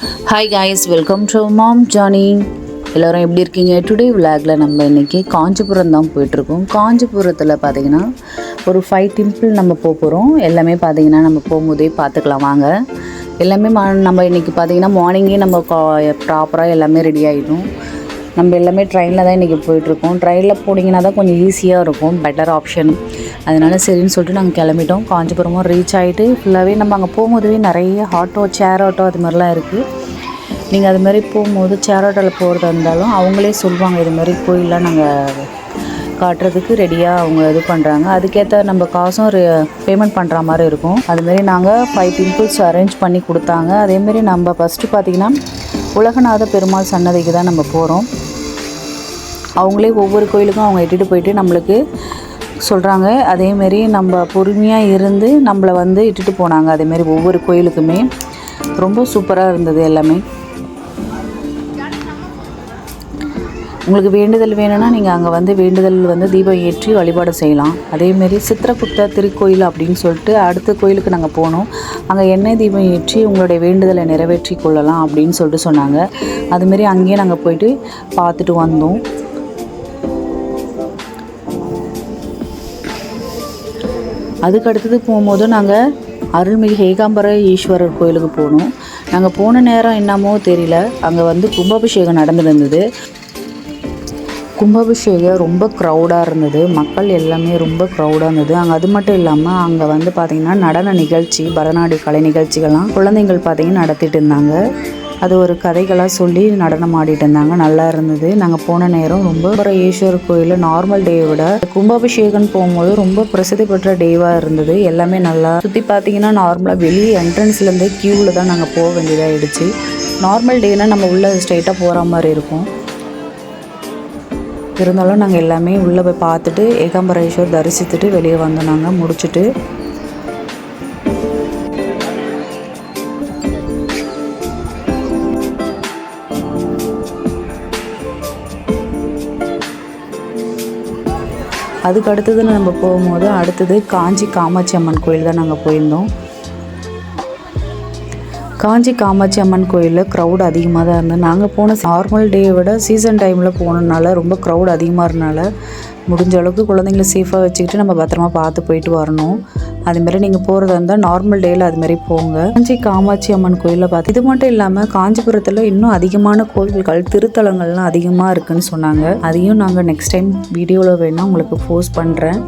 Hi guys welcome to mom Johnny எல்லோரும் எப்படி இருக்கீங்க? டுடே விளாகில் நம்ம இன்றைக்கி காஞ்சிபுரம் தான் போயிட்டுருக்கோம். காஞ்சிபுரத்தில் பார்த்தீங்கன்னா ஒரு ஃபைவ் டெம்பிள் நம்ம போக போகிறோம் எல்லாமே பார்த்தீங்கன்னா நம்ம போகும்போதே பார்த்துக்கலாம் வாங்க. எல்லாமே மா- நம்ம இன்றைக்கி பார்த்தீங்கன்னா மார்னிங்கே நம்ம ப்ராப்பராக எல்லாமே ரெடி ஆகிடும் நம்ம எல்லாமே ட்ரெயினில் தான் இன்றைக்கி போயிட்டுருக்கோம். ட்ரெயினில் போனீங்கன்னா தான் கொஞ்சம் ஈஸியாக இருக்கும். பெட்டர் ஆப்ஷன் அதனால சரின்னு சொல்லிட்டு நாங்கள் கிளம்பிட்டோம். காஞ்சிபுரமும் ரீச் ஆகிட்டு ஃபுல்லாகவே நம்ம அங்கே போகும்போதுவே நிறைய ஆட்டோ சேர் ஆட்டோ அது மாதிரிலாம் இருக்குது நீங்கள் அது மாதிரி போகும்போது சேர் ஆட்டோவில் போகிறதா இருந்தாலும் அவங்களே சொல்லுவாங்க இது மாதிரி கோயிலெலாம் நாங்கள் காட்டுறதுக்கு ரெடியாக அவங்க இது பண்ணுறாங்க அதுக்கேற்ற நம்ம காசும் பேமெண்ட் பண்ணுற மாதிரி இருக்கும். அதுமாரி நாங்கள் ஃபைவ் பிம்பிள்ஸ் அரேஞ்ச் பண்ணி கொடுத்தாங்க. அதேமாரி நம்ம ஃபஸ்ட்டு பார்த்திங்கன்னா உலகநாத பெருமாள் சன்னதிக்கு தான் நம்ம போகிறோம் அவங்களே ஒவ்வொரு கோயிலுக்கும் அவங்க இட்டுட்டு போயிட்டு நம்மளுக்கு சொல்கிறாங்க அதேமாரி நம்ம பொறுமையாக இருந்து நம்மளை வந்து இட்டுட்டு போனாங்க. அதேமாரி ஒவ்வொரு கோயிலுக்குமே ரொம்ப சூப்பராக இருந்தது எல்லாமே. உங்களுக்கு வேண்டுதல் வேணும்னா நீங்கள் அங்கே வந்து வேண்டுதல் வந்து தீபம் ஏற்றி வழிபாடு செய்யலாம். அதேமாரி சித்திரகுப்த திருக்கோயில் அப்படின்னு சொல்லிட்டு அடுத்த கோயிலுக்கு நாங்கள் போனோம். அங்கே எண்ணெய் தீபம் ஏற்றி உங்களுடைய வேண்டுதலை நிறைவேற்றி கொள்ளலாம் அப்படின்னு சொல்லிட்டு சொன்னாங்க. அதுமாரி அங்கேயே நாங்கள் போயிட்டு பார்த்துட்டு வந்தோம். அதுக்கு அடுத்தது போகும்போது நாங்கள் அருள்மிகு ஏகாம்பர ஈஸ்வரர் கோயிலுக்கு போனோம். நாங்கள் போன நேரம் என்னமோ தெரியல. அங்கே வந்து கும்பாபிஷேகம் நடந்துருந்தது. கும்பாபிஷேகம் ரொம்ப க்ரௌடாக இருந்தது. மக்கள் எல்லாமே ரொம்ப க்ரௌடாக இருந்தது. அங்கே அது மட்டும் இல்லாமல் அங்கே வந்து பார்த்திங்கன்னா நடன நிகழ்ச்சி பரதநாட்டிய கலை நிகழ்ச்சிகள்லாம் குழந்தைங்கள் பார்த்திங்கன்னா நடத்திட்டு இருந்தாங்க. அது ஒரு கதைகளாக சொல்லி நடனம் ஆடிட்டு இருந்தாங்க. நல்லா இருந்தது. நாங்கள் போன நேரம் ரொம்ப ஒரு ஈஸ்வர் கோயிலில் நார்மல் டேவை விட கும்பாபிஷேகம் போகும்போது ரொம்ப பிரசித்தி பெற்ற டேவாக இருந்தது. எல்லாமே நல்லா சுற்றி பார்த்தீங்கன்னா நார்மலாக வெளியே என்ட்ரன்ஸ்லேருந்தே க்யூவில் தான் நாங்கள் போக வேண்டியதாகிடுச்சு நார்மல் டேனா நம்ம உள்ளே ஸ்ட்ரைட்டாக போகிற மாதிரி இருக்கும். இருந்தாலும் நாங்கள் எல்லாமே உள்ளே போய் பார்த்துட்டு ஏகாம்பரேஸ்வர் தரிசித்துட்டு வெளியே வந்தோம் நாங்கள் முடிச்சுட்டு அதுக்கு அடுத்தது நம்ம போகும்போது அடுத்தது காஞ்சி காமாட்சி அம்மன் கோயில் தான் நாங்கள் போயிருந்தோம். காஞ்சி காமாட்சி அம்மன் கோயிலில் க்ரௌட் அதிகமாக தான் இருந்தது. நாங்கள் போன நார்மல் டேயை விட சீசன் டைமில் போனதுனால ரொம்ப க்ரௌட் அதிகமாக இருந்தனால முடிஞ்ச அளவுக்கு குழந்தைங்கள சேஃபாக வச்சுக்கிட்டு நம்ம பத்திரமா பார்த்து போயிட்டு வரணும். அதுமாரி நீங்கள் போகிறதா இருந்தால் நார்மல் டேயில் அதுமாரி போங்க. காஞ்சி காமாட்சி அம்மன் கோயிலில் பார்த்து இது மட்டும் இல்லாமல் காஞ்சிபுரத்தில் இன்னும் அதிகமான கோவில்கள் திருத்தலங்கள்லாம் அதிகமாக இருக்குன்னு சொன்னாங்க. அதையும் நாங்கள் நெக்ஸ்ட் டைம் வீடியோவில் வேணால் உங்களுக்கு போஸ்ட் பண்ணுறேன்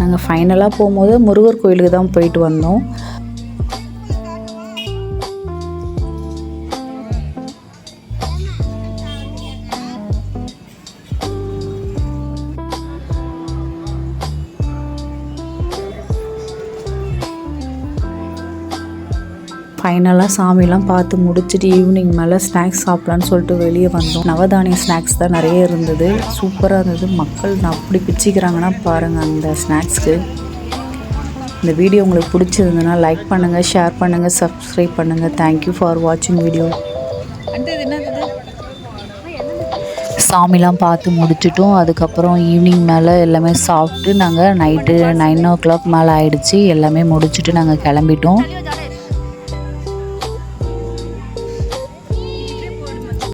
நாங்கள் ஃபைனலாக போகும்போது முருகர் கோயிலுக்கு தான் போயிட்டு வந்தோம். ஃபைனலாக சாமிலாம் பார்த்து முடிச்சுட்டு ஈவினிங் மேலே ஸ்நாக்ஸ் சாப்பிட்லான்னு சொல்லிட்டு வெளியே வந்தோம். நவதானிய ஸ்நாக்ஸ் தான் நிறைய இருந்தது. சூப்பராக இருந்தது. மக்கள் அப்படி பிச்சிக்கிறாங்கன்னா பாருங்கள் அந்த ஸ்நாக்ஸ்க்கு இந்த வீடியோ உங்களுக்கு பிடிச்சிருந்ததுன்னா லைக் பண்ணுங்கள் ஷேர் பண்ணுங்கள் சப்ஸ்கிரைப் பண்ணுங்கள் தேங்க்யூ ஃபார் வாட்சிங் வீடியோ சாமிலாம் பார்த்து முடிச்சிட்டோம். அதுக்கப்புறம் ஈவினிங் மேலே எல்லாமே சாப்பிட்டு நாங்கள் நைட்டு நைன் ஓ கிளாக் மேலே ஆயிடுச்சு. எல்லாமே முடிச்சுட்டு நாங்கள் கிளம்பிட்டோம்.